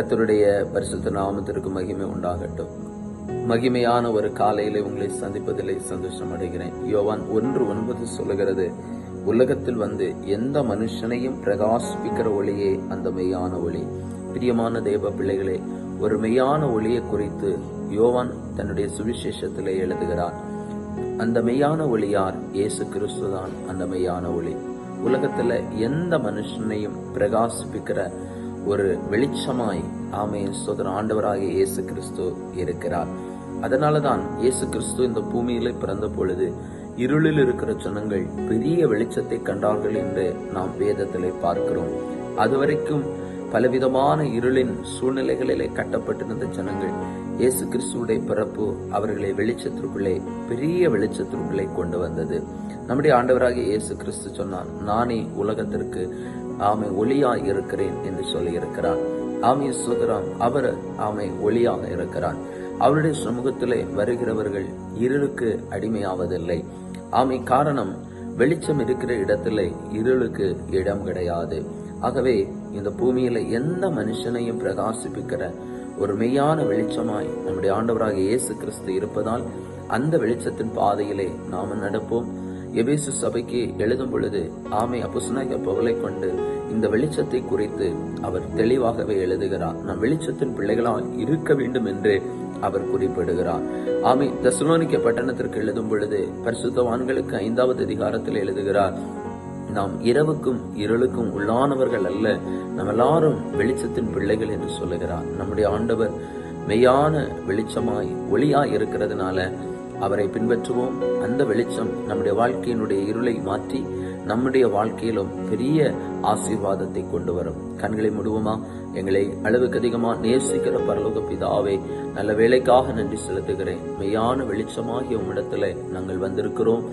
கத்தருடைய பரிசுத்த நாமத்திற்கு மகிமை உண்டாகட்டும். மகிமையான ஒரு காலையிலே உங்களை சந்திப்பதிலே சந்தோஷம் அடைகிறேன். யோவான் ஒன்று ஒன்பது சொல்லுகிறது உலகத்தில் வந்து எந்த மனுஷனையும் பிரகாசிப்பிக்கிற ஒளியே அந்த மெய்யான ஒளி. பிரியமான தேவ பிள்ளைகளே ஒரு மெய்யான ஒளியை குறித்து யோவான் தன்னுடைய சுவிசேஷத்திலே எழுதுகிறார். அந்த மெய்யான ஒளி யார்? இயேசு கிறிஸ்துதான் அந்த மெய்யான ஒளி. உலகத்துல எந்த மனுஷனையும் பிரகாசிப்பிக்கிற ஒரு வெளிச்சமாய் ஆமே சோதர ஆண்டவராகிய இயேசு கிறிஸ்து இருக்கிறார். அதனாலதான் இயேசு கிறிஸ்து இந்த பூமியில பிறந்த பொழுது இருளில் இருக்கிற ஜனங்கள் பெரிய வெளிச்சத்தை கண்டார்கள் என்று நாம் வேதத்திலே பார்க்கிறோம். அதுவரைக்கும் பலவிதமான இருளின் சூழ்நிலைகளிலே கட்டப்பட்டிருந்த ஜனங்கள் இயேசு கிறிஸ்துவுடைய பிறப்பு அவர்களை வெளிச்சத்திற்குள்ளே பெரிய வெளிச்சத்திற்குள்ளே கொண்டு வந்தது. நம்முடைய ஆண்டவராக இயேசு கிறிஸ்து சொன்னார் நானே உலகத்திற்கு ஆமை ஒளியாய் இருக்கிறேன் என்று சொல்லியிருக்கிறார். ஆமை சுதராம் அவர் ஆமை ஒளியாக இருக்கிறார். அவருடைய சமூகத்திலே வருகிறவர்கள் இருளுக்கு அடிமையாவதில்லை. ஆமை காரணம் வெளிச்சம் இருக்கிற இடத்திலே இருளுக்கு இடம் கிடையாது. ஆகவே இந்த பூமியில எந்த மனுஷனையும் பிரகாசிப்பிக்கிற ஒரு மெய்யான வெளிச்சமாய் நம்முடைய ஆண்டவராக இயேசு கிறிஸ்து இருப்பதால் அந்த வெளிச்சத்தின் பாதையிலே நாம நடப்போம். எபேசு சபைக்கு எழுதும் பொழுது ஆமை அப்புசனாக பகலை கொண்டு இந்த வெளிச்சத்தை குறித்து அவர் தெளிவாகவே எழுதுகிறார். நாம் வெளிச்சத்தின் பிள்ளைகளால் இருக்க வேண்டும் என்று அவர் குறிப்பிடுகிறார். ஆமை தசுலோனிக்க பட்டணத்திற்கு எழுதும் பொழுது பரிசுத்தவான்களுக்கு ஐந்தாவது அதிகாரத்தில் எழுதுகிறார் நாம் இரவுக்கும் இருளுக்கும் உள்ளானவர்கள் அல்ல நம்ம எல்லாரும் வெளிச்சத்தின் பிள்ளைகள் என்று சொல்லுகிறார். நம்முடைய ஆண்டவர் மெய்யான வெளிச்சமாய் ஒளியாய் இருக்கிறதுனால அவரை பின்பற்றுவோம். அந்த வெளிச்சம் நம்முடைய வாழ்க்கையினுடைய இருளை மாற்றி நம்முடைய வாழ்க்கையிலும் பெரிய ஆசீர்வாதத்தை கொண்டு வரும். கண்களை முடுவோமா? எங்களை அளவுக்கு அதிகமா நேசிக்கிற பரலோக பிதாவே நல்ல வேலைக்காக நன்றி செலுத்துகிறேன். மெய்யான வெளிச்சமாகிய உம்மிடத்துல நாங்கள் வந்திருக்கிறோம்.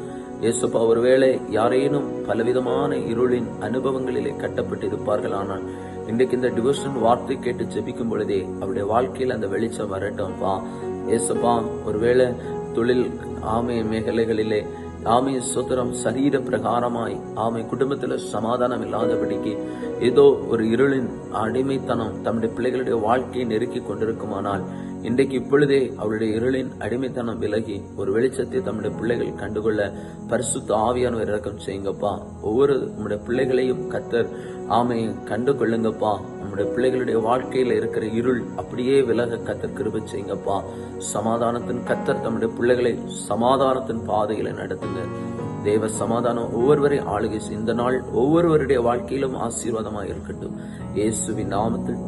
இயேசுப்பா ஒருவேளை யாரேனும் பலவிதமான இருளின் அனுபவங்களிலே கட்டப்பட்டிருப்பார்கள். ஆனால் இன்றைக்கு இந்த டிவோஷன் வார்த்தை கேட்டு ஜெபிக்கும் பொழுதே அவருடைய வாழ்க்கையில் அந்த வெளிச்சம் வரட்டும். வரட்டும்ப்பா இயேசுப்பா ஒருவேளை தொழில் ஆமை மேகலைகளிலே ஆமை சுதரம் சரீர பிரகாரமாய் ஆமை குடும்பத்துல சமாதானம் இல்லாதபடிக்கு ஏதோ ஒரு இருளின் அடிமைத்தனம் தம்முடைய பிள்ளைகளுடைய வாழ்க்கையை நெருக்கி கொண்டிருக்குமானால் இன்றைக்கு இப்பொழுதே அவருடைய இருளின் அடிமைத்தனம் விலகி ஒரு வெளிச்சத்தை தம்முடைய பிள்ளைகள் கண்டுகொள்ள பரிசுத்த ஆவியானவர் இறக்கம் செய்யுங்கப்பா. ஒவ்வொரு நம்முடைய பிள்ளைகளையும் கத்தர் ஆமையை கண்டு கொள்ளுங்கப்பா. நம்முடைய பிள்ளைகளுடைய வாழ்க்கையில இருக்கிற இருள் அப்படியே விலக கத்தர் கிருப செய்யுங்கப்பா. சமாதானத்தின் கத்தர் தம்முடைய பிள்ளைகளை சமாதானத்தின் பாதையில நடத்துங்க. தேவ சமாதானம் ஒவ்வொருவரை ஆளுகை இந்த நாள் ஒவ்வொருவருடைய வாழ்க்கையிலும் ஆசீர்வாதமாக இருக்கட்டும். இயேசுவின் நாமத்தில்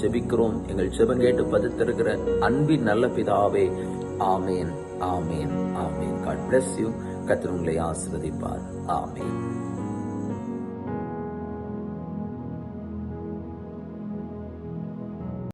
ஜெபிக்கிறோம். எங்கள் ஜெபம் கேட்டு பதித்திருக்கிற அன்பின் நல்ல பிதாவே ஆமேன் ஆமேன் ஆமேன். காட் பிளஸ் யூ கத்தர் உங்களை ஆசிர்வதிப்பார். ஆமேன்.